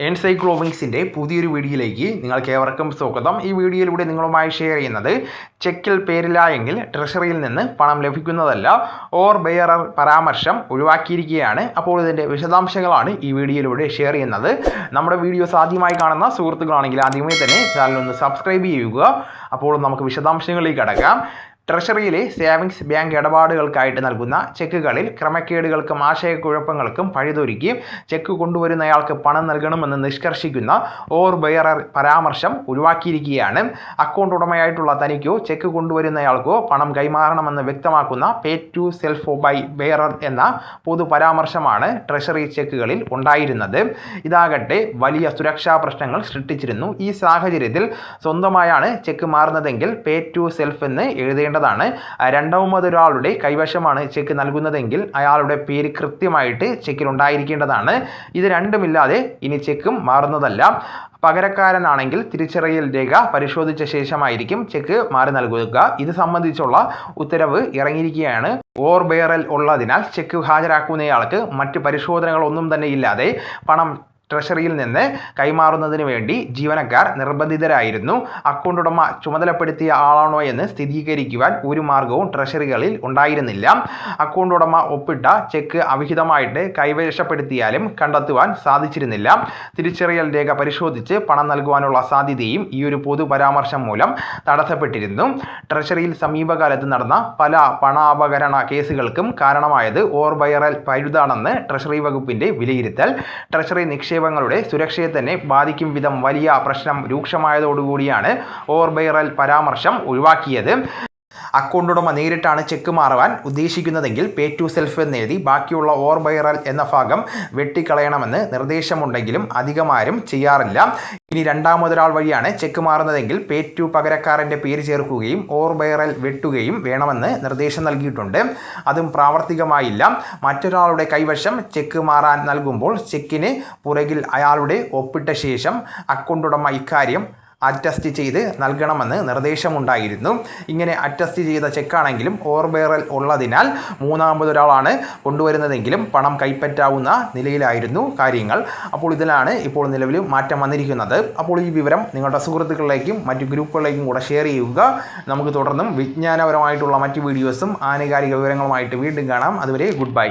എൻസൈക്ലോവിങ്സിന്റെ പുതിയൊരു വീഡിയോയിലേക്ക് നിങ്ങൾക്ക് ഏവർക്കും സ്വാഗതം. ഈ വീഡിയോയിലൂടെ നിങ്ങളുമായി ഷെയർ ചെയ്യുന്നത് ചെക്കിൽ പേരില്ല എങ്കിൽ ട്രഷറിയിൽ നിന്ന് പണം ലഭിക്കുന്നതല്ല ഓർ ബെയറർ പരാമർശം ഒഴിവാക്കിയിരിക്കുകയാണ്. അപ്പോൾ ഇതിന്റെ വിശദാംശങ്ങളാണ് ഈ വീഡിയോയിലൂടെ ഷെയർ ചെയ്യുന്നത്. നമ്മുടെ വീഡിയോസ് ആദ്യമായി കാണുന്ന സുഹൃത്തുക്കളാണെങ്കിൽ ആദ്യമേ തന്നെ ചാനൽ ഒന്ന് സബ്സ്ക്രൈബ് ചെയ്യുക. അപ്പോൾ നമുക്ക് വിശദാംശങ്ങളിലേക്ക് കടക്കാം. ട്രഷറിയിലെ സേവിങ്സ് ബാങ്ക് ഇടപാടുകൾക്കായിട്ട് നൽകുന്ന ചെക്കുകളിൽ ക്രമക്കേടുകൾക്കും ആശയക്കുഴപ്പങ്ങൾക്കും പഴുതൊരുക്കി ചെക്ക് കൊണ്ടുവരുന്നയാൾക്ക് പണം നൽകണമെന്ന് നിഷ്കർഷിക്കുന്ന ഓർ ബെയറർ പരാമർശം ഒഴിവാക്കിയിരിക്കുകയാണ് അക്കൗണ്ട് ഉടമയായിട്ടുള്ള തനിക്കോ ചെക്ക് കൊണ്ടുവരുന്നയാൾക്കോ പണം കൈമാറണമെന്ന് വ്യക്തമാക്കുന്ന pay to self by bearer എന്ന പൊതു പരാമർശമാണ് ട്രഷറി ചെക്കുകളിൽ ഉണ്ടായിരുന്നത്. ഇതാകട്ടെ വലിയ സുരക്ഷാ പ്രശ്നങ്ങൾ സൃഷ്ടിച്ചിരുന്നു. ഈ സാഹചര്യത്തിൽ സ്വന്തമായാണ് ചെക്ക് മാറുന്നതെങ്കിൽ പേ ടു സെൽഫ് എന്ന് എഴുതേണ്ട ചെയ്യേണ്ടതാണ്. രണ്ടാമതൊരാളുടെ കൈവശമാണ് ചെക്ക് നൽകുന്നതെങ്കിൽ അയാളുടെ പേര് കൃത്യമായിട്ട് ചെക്കിൽ ഉണ്ടായിരിക്കേണ്ടതാണ്. ഇത് രണ്ടുമില്ലാതെ ഇനി ചെക്കും മാറുന്നതല്ല. പകരക്കാരനാണെങ്കിൽ തിരിച്ചറിയൽ രേഖ പരിശോധിച്ച ശേഷമായിരിക്കും ചെക്ക് മാറി നൽകുക. ഇത് സംബന്ധിച്ചുള്ള ഉത്തരവ് ഇറങ്ങിയിരിക്കുകയാണ്. ഓർ ബെയറൽ ഉള്ളതിനാൽ ചെക്ക് ഹാജരാക്കുന്നയാൾക്ക് മറ്റ് പരിശോധനകളൊന്നും തന്നെ ഇല്ലാതെ പണം ട്രഷറിയിൽ നിന്ന് കൈമാറുന്നതിന് വേണ്ടി ജീവനക്കാർ നിർബന്ധിതരായിരുന്നു. അക്കൗണ്ട് ഉടമ ചുമതലപ്പെടുത്തിയ ആളാണോ എന്ന് സ്ഥിരീകരിക്കുവാൻ ഒരു മാർഗവും ട്രഷറികളിൽ ഉണ്ടായിരുന്നില്ല. അക്കൗണ്ട് ഉടമ ഒപ്പിട്ട ചെക്ക് അവിഹിതമായിട്ട് കൈവശപ്പെടുത്തിയാലും കണ്ടെത്തുവാൻ സാധിച്ചിരുന്നില്ല. തിരിച്ചറിയൽ രേഖ പരിശോധിച്ച് പണം നൽകുവാനുള്ള സാധ്യതയും ഈ ഒരു പൊതു പരാമർശം മൂലം തടസ്സപ്പെട്ടിരുന്നു. ട്രഷറിയിൽ സമീപകാലത്ത് നടന്ന പല പണാപകരണ കേസുകൾക്കും കാരണമായത് ഓർബയറൽ പഴുതാണെന്ന് ട്രഷറി വകുപ്പിന്റെ വിലയിരുത്തൽ. ട്രഷറി നിക്ഷേപ നിക്ഷേപങ്ങളുടെ സുരക്ഷയെ തന്നെ ബാധിക്കും വിധം വലിയ പ്രശ്നം രൂക്ഷമായതോടുകൂടിയാണ് ഓർബൈറൽ പരാമർശം ഒഴിവാക്കിയത്. അക്കൗണ്ട് ഉടമ നേരിട്ടാണ് ചെക്ക് മാറുവാൻ ഉദ്ദേശിക്കുന്നതെങ്കിൽ പേ ടു സെൽഫ് എന്ന് എഴുതി ബാക്കിയുള്ള ഓർ ബൈറൽ എന്ന ഭാഗം വെട്ടിക്കളയണമെന്ന് നിർദ്ദേശമുണ്ടെങ്കിലും അധികമാരും ചെയ്യാറില്ല. ഇനി രണ്ടാമതൊരാൾ വഴിയാണ് ചെക്ക് മാറുന്നതെങ്കിൽ പേ ടു പകരക്കാരന്റെ പേര് ചേർക്കുകയും ഓർ ബൈറൽ വെട്ടുകയും വേണമെന്ന് നിർദ്ദേശം നൽകിയിട്ടുണ്ട്. അതും പ്രാവർത്തികമായില്ല. മറ്റൊരാളുടെ കൈവശം ചെക്ക് മാറാൻ നൽകുമ്പോൾ ചെക്കിന് പുറകിൽ അയാളുടെ ഒപ്പിട്ട ശേഷം അക്കൗണ്ട് ഉടമ ഇക്കാര്യം അറ്റസ്റ്റ് ചെയ്ത് നൽകണമെന്ന് നിർദ്ദേശമുണ്ടായിരുന്നു. ഇങ്ങനെ അറ്റസ്റ്റ് ചെയ്ത ചെക്കാണെങ്കിലും ഓർബേറൽ ഉള്ളതിനാൽ മൂന്നാമതൊരാളാണ് കൊണ്ടുവരുന്നതെങ്കിലും പണം കൈപ്പറ്റാവുന്ന നിലയിലായിരുന്നു കാര്യങ്ങൾ. അപ്പോൾ ഇതിലാണ് ഇപ്പോൾ നിലവിൽ മാറ്റം വന്നിരിക്കുന്നത്. അപ്പോൾ ഈ വിവരം നിങ്ങളുടെ സുഹൃത്തുക്കളിലേക്കും മറ്റു ഗ്രൂപ്പുകളിലേക്കും കൂടെ ഷെയർ ചെയ്യുക. നമുക്ക് തുടർന്നും വിജ്ഞാനപരമായിട്ടുള്ള മറ്റ് വീഡിയോസും ആനുകാലിക വിവരങ്ങളുമായിട്ട് വീണ്ടും കാണാം. അതുവരെ ഗുഡ് ബൈ.